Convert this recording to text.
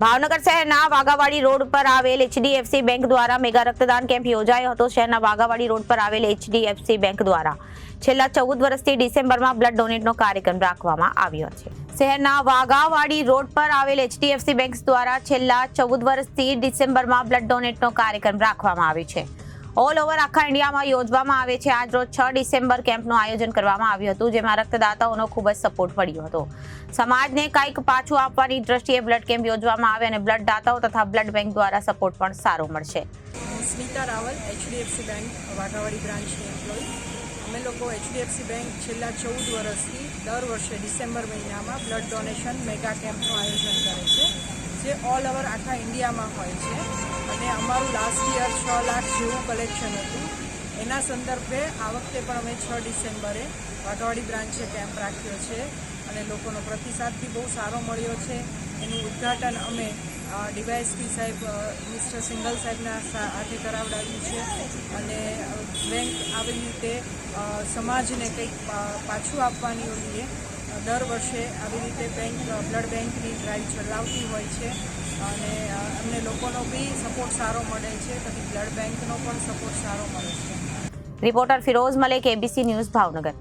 ભાવનગર શહેરના વાઘાવાડી રોડ પર આવેલ એચડીએફસી બેંક દ્વારા મેગા રક્તદાન કેમ્પ યોજાયો હતો. શહેરના વાઘાવાડી રોડ પર આવેલ એચડીએફસી બેંક દ્વારા છેલ્લા ચૌદ વર્ષથી ડિસેમ્બરમાં બ્લડ ડોનેટનો કાર્યક્રમ રાખવામાં આવ્યો છે. શહેરના વાઘાવાડી રોડ પર આવેલ એચડીએફસી બેંક દ્વારા છેલ્લા ચૌદ વર્ષથી ડિસેમ્બરમાં બ્લડ ડોનેટનો કાર્યક્રમ રાખવામાં આવ્યો છે. ઓલ ઓવર આખા ઇન્ડિયામાં યોજવામાં આવે છે. આજ રોજ છ ડિસેમ્બર કેમ્પનું આયોજન કરવામાં આવ્યું હતું, જેમાં રક્તદાતાઓનો ખૂબ જ સપોર્ટ મળ્યો હતો. સમાજને કંઈક પાછું આપવાની દ્રષ્ટિએ બ્લડ કેમ્પ યોજવામાં આવે અને બ્લડ દાતાઓ તથા બ્લડ બેંક દ્વારા સપોર્ટ પણ સારો મળશે. સ્મિતા રાવલ એચડીએફસી બેંક વાઘાવાડી બ્રાન્ચની એમ્પ્લોય અમે લોકો એચડીએફસી બેંક છેલ્લા ચૌદ વર્ષથી દર વર્ષે ડિસેમ્બર મહિનામાં બ્લડ ડોનેશન મેગા કેમ્પનું આયોજન કરે છે, જે ઓલ ઓવર આખા ઇન્ડિયામાં હોય છે. અને અમારું લાસ્ટ યર છ લાખ જેવું કલેક્શન હતું. એના સંદર્ભે આ વખતે પણ અમે છ ડિસેમ્બરે વાઘાવાડી બ્રાન્ચે કેમ્પ રાખ્યો છે અને લોકોનો પ્રતિસાદ બી બહુ સારો મળ્યો છે. એનું ઉદ્ઘાટન અમે ડીવાયએસપી સાહેબ મિસ્ટર સિંગલ સાહેબના હાથે કરાવડાવ્યું છે. અને બેંક આવી રીતે સમાજને કંઈક પાછું આપવાની હોઈએ દર વર્ષે આવી રીતે બેંક બ્લડ બેંકની ડ્રાઈવ ચલાવતી હોય છે. અને અ, અમને લોકોનો બી સપોર્ટ સારો મળે છે. પછી બ્લડ બેંકનો પણ સપોર્ટ સારો મળે છે. Reporter Firoz Malek ABC news Bhavnagar.